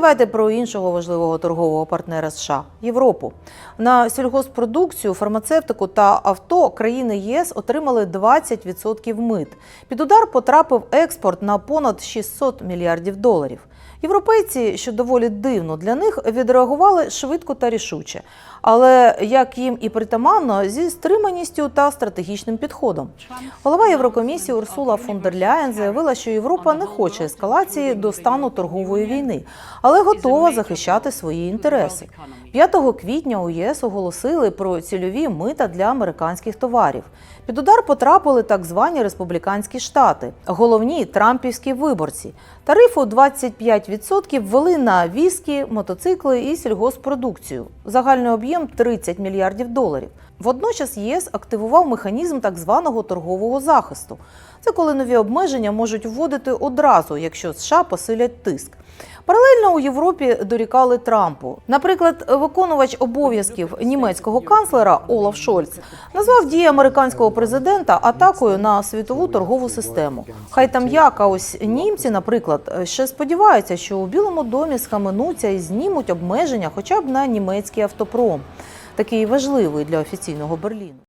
давайте про іншого важливого торгового партнера США Європу. На сільгоспродукцію, фармацевтику та авто країни єС отримали 20% мит. Під удар потрапив експорт на понад 600 мільярдів доларів. Європейці, що доволі дивно для них, відреагували швидко та рішуче, але як їм і притаманно, зі стриманістю та стратегічним підходом. Голова Єврокомісії Урсула фон дер Ляєн заявила, що Європа не хоче ескалації до стану торгової війни, але готова захищати свої інтереси. 5 квітня у єС оголосили про цільові мита для американських товарів. Під удар потрапили так звані республіканські штати, головні трампівські виборці. Тарифу 25% ввели на віскі, мотоцикли і сільгоспродукцію. Загальний об'єм 30 мільярдів доларів. Водночас ЄС активував механізм так званого торгового захисту. Це коли нові обмеження можуть вводити одразу, якщо США посилять тиск. Паралельно у Європі дорікали Трампу. Наприклад, виконувач обов'язків німецького канцлера Олаф Шольц назвав дії американського президента атакою на світову торгову систему. Хай там як, а ось німці, наприклад, ще сподіваються, що у Білому домі схаменуться і знімуть обмеження хоча б на німецький автопром, такий важливий для офіційного Берліну.